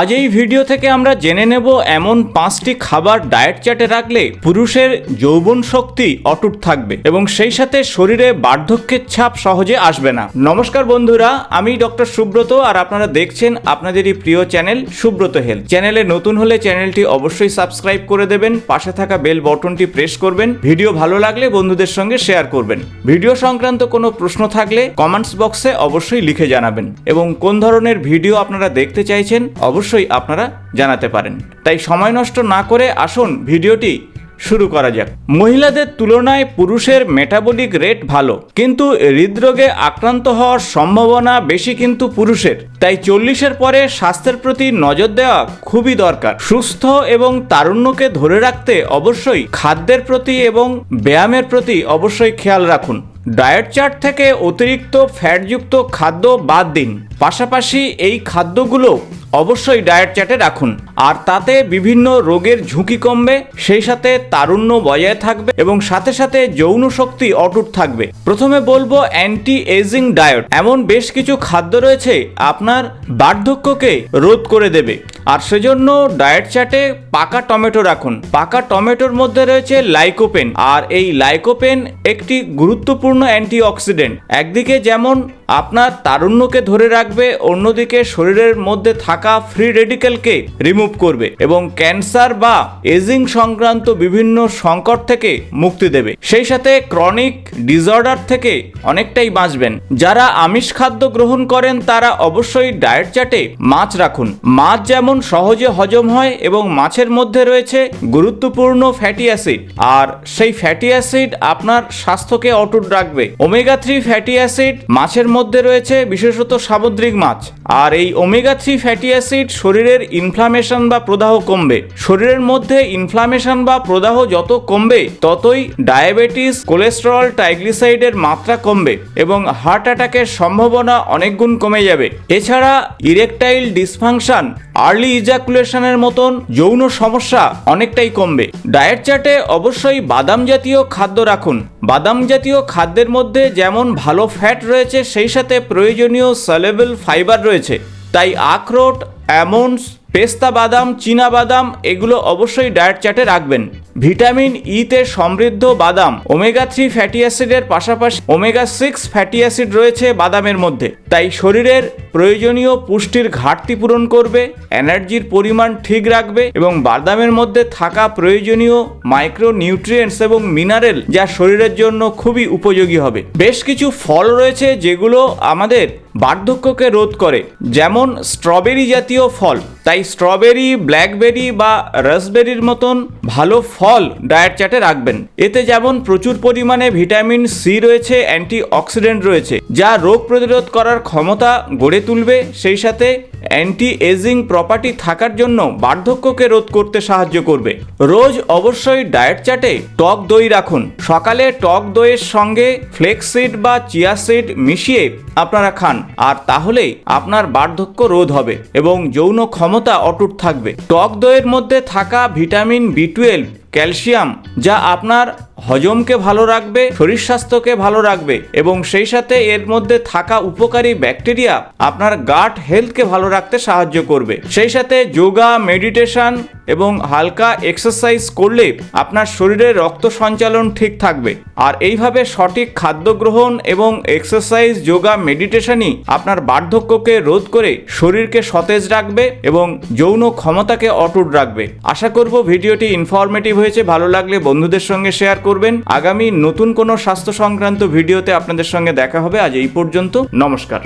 আজ এই ভিডিও থেকে আমরা জেনে নেব এমন পাঁচটি খাবার ডায়েট চার্টে রাখলে পুরুষের যৌবন শক্তি অটুট থাকবে এবং সেই সাথে শরীরে বার্ধক্যের ছাপ সহজে আসবে না। নমস্কার বন্ধুরা, আমি ডক্টর সুব্রত আর আপনারা দেখছেন আপনাদেরই প্রিয় চ্যানেল সুব্রত হেলথ। চ্যানেলে নতুন হলে চ্যানেলটি অবশ্যই সাবস্ক্রাইব করে দেবেন, পাশে থাকা বেল বটনটি প্রেস করবেন, ভিডিও ভালো লাগলে বন্ধুদের সঙ্গে শেয়ার করবেন। ভিডিও সংক্রান্ত কোনো প্রশ্ন থাকলে কমেন্টস বক্সে অবশ্যই লিখে জানাবেন। এবং কোন ধরনের ভিডিও আপনারা দেখতে চাইছেন, অবশ্যই আপনারা জানাতে পারেন। তাই সময় নষ্ট না করে আসুন ভিডিওটি শুরু করা যাক। মহিলাদের তুলনায় পুরুষের মেটাবলিক রেট ভালো, কিন্তু হৃদরোগে আক্রান্ত হওয়ার সম্ভাবনা বেশি কিন্তু পুরুষের। তাই চল্লিশের পরে স্বাস্থ্যের প্রতি নজর দেওয়া খুবই দরকার। সুস্থ এবং তারুণ্যকে ধরে রাখতে অবশ্যই খাদ্যের প্রতি এবং ব্যায়ামের প্রতি অবশ্যই খেয়াল রাখুন। ডায়েট চার্ট থেকে অতিরিক্ত ফ্যাটযুক্ত খাদ্য বাদ দিন। পাশাপাশি এই খাদ্যগুলো অবশ্যই ডায়েট চার্টে রাখুন। আর তাতে বিভিন্ন রোগের ঝুঁকি কমবে, সেই সাথে তারুণ্য বজায় থাকবে এবং সাথে সাথে যৌন শক্তি অটুট থাকবে। প্রথমে বলব অ্যান্টি এজিং ডায়েট এমন বেশ কিছু খাদ্য রয়েছে আপনার বার্ধক্যকে রোধ করে দেবে। আর সেজন্য ডায়েট চার্টে পাকা টমেটো রাখুন। পাকা টমেটোর মধ্যে রয়েছে লাইকোপেন আর এই লাইকোপেন একটি গুরুত্বপূর্ণ অ্যান্টিঅক্সিডেন্ট একদিকে যেমন আপনার তারুণ্যকে ধরে রাখবে, অন্যদিকে শরীরের মধ্যে থাকা ফ্রি রেডিক্যালকে রিমুভ করবে এবং ক্যান্সার বা এজিং সংক্রান্ত বিভিন্ন সংকট থেকে মুক্তি দেবে। সেই সাথে ক্রনিক ডিসঅর্ডার থেকে অনেকটাই বাঁচবেন। যারা আমিষ খাদ্য গ্রহণ করেন, তারা অবশ্যই ডায়েট চার্টে মাছ রাখুন। মাছ যেমন সহজে হজম হয় এবং মাছের মধ্যে রয়েছে গুরুত্বপূর্ণ ফ্যাটি অ্যাসিড আর সেই ফ্যাটি অ্যাসিড আপনার স্বাস্থ্যকে অটুট রাখবে। ওমেগা থ্রি ফ্যাটি অ্যাসিড মাছের মধ্যে রয়েছে বিশেষত সামুদ্রিক মাছ। আর এই ওমেগা থ্রি ফ্যাটি অ্যাসিড শরীরের ইনফ্লামেশন বা প্রদাহ কমবে। শরীরের মধ্যে ইনফ্লামেশন বা প্রদাহ যত কমবে, ততই ডায়াবেটিস কোলেস্টেরল ট্রাইগ্লিসাইডের মাত্রা কমবে এবং হার্ট অ্যাটাকের সম্ভাবনা অনেক গুণ কমে যাবে। এছাড়া ইরেকটাইল ডিসফাংশন আর্লি ইজাকুলেশনের মতন যৌন সমস্যা অনেকটাই কমবে। ডায়েট চার্টে অবশ্যই বাদাম জাতীয় খাদ্য রাখুন। বাদাম জাতীয় খাদ্যের মধ্যে যেমন ভালো ফ্যাট রয়েছে সেই সাথে প্রয়োজনীয় সালেবল ফাইবার রয়েছে। তাই আখরোট অ্যামন্ডস পেস্তা বাদাম, চীনা বাদাম, এগুলো অবশ্যই ডায়েট চার্টে রাখবেন। ভিটামিন ইতে সমৃদ্ধ বাদাম, ওমেগা থ্রি ফ্যাটি অ্যাসিডের পাশাপাশি ওমেগা সিক্স ফ্যাটি অ্যাসিড রয়েছে বাদামের মধ্যে। তাই শরীরের প্রয়োজনীয় পুষ্টির ঘাটতি পূরণ করবে, এনার্জির পরিমাণ ঠিক রাখবে এবং বাদামের মধ্যে থাকা প্রয়োজনীয় মাইক্রো নিউট্রিয়েন্টস এবং মিনারেল যা শরীরের জন্য খুবই উপযোগী হবে। বেশ কিছু ফল রয়েছে যেগুলো আমাদের বার্ধক্যকে রোধ করে, যেমন স্ট্রবেরি জাতীয় ফল। তাই স্ট্রবেরি, ব্ল্যাকবেরি বা রাসবেরির মতন ভালো ফল ডায়েট চার্টে রাখবেন। এতে যেমন প্রচুর পরিমাণে ভিটামিন সি রয়েছে অ্যান্টি অক্সিডেন্ট রয়েছে, যা রোগ প্রতিরোধ করার ক্ষমতা গড়ে তুলবে, সেই সাথে অ্যান্টি এজিং প্রপার্টি থাকার জন্য বার্ধক্যকে রোধ করতে সাহায্য করবে। রোজ অবশ্যই ডায়েট চার্টে টক দই রাখুন। সকালে টক দইয়ের সঙ্গে ফ্লেক্সিড বা চিয়া সিড মিশিয়ে আপনারা খান। আর তাহলেই আপনার বার্ধক্য রোধ হবে এবং যৌন ক্ষমতা অটুট থাকবে। টক দইয়ের মধ্যে থাকা ভিটামিন বি টুয়েলভ ক্যালসিয়াম, যা আপনার হজমকে ভালো রাখবে, শরীর স্বাস্থ্যকে ভালো রাখবে এবং সেই সাথে এর মধ্যে থাকা উপকারী ব্যাকটেরিয়া আপনার গাট হেলথকে ভালো রাখতে সাহায্য করবে। সেই সাথে যোগা মেডিটেশন এবং হালকা এক্সারসাইজ করলে আপনার শরীরে রক্ত সঞ্চালন ঠিক থাকবে। আর এইভাবে সঠিক খাদ্য গ্রহণ এবং এক্সারসাইজ যোগা মেডিটেশনই আপনার বার্ধক্যকে রোধ করে শরীরকে সতেজ রাখবে এবং যৌন ক্ষমতাকে অটুট রাখবে। আশা করব ভিডিওটি ইনফরমেটিভ হয়েছে। ভালো লাগলে বন্ধুদের সঙ্গে শেয়ার করবেন। আগামী নতুন কোনো স্বাস্থ্য সংক্রান্ত ভিডিওতে আপনাদের সঙ্গে দেখা হবে। আজ এই পর্যন্ত নমস্কার।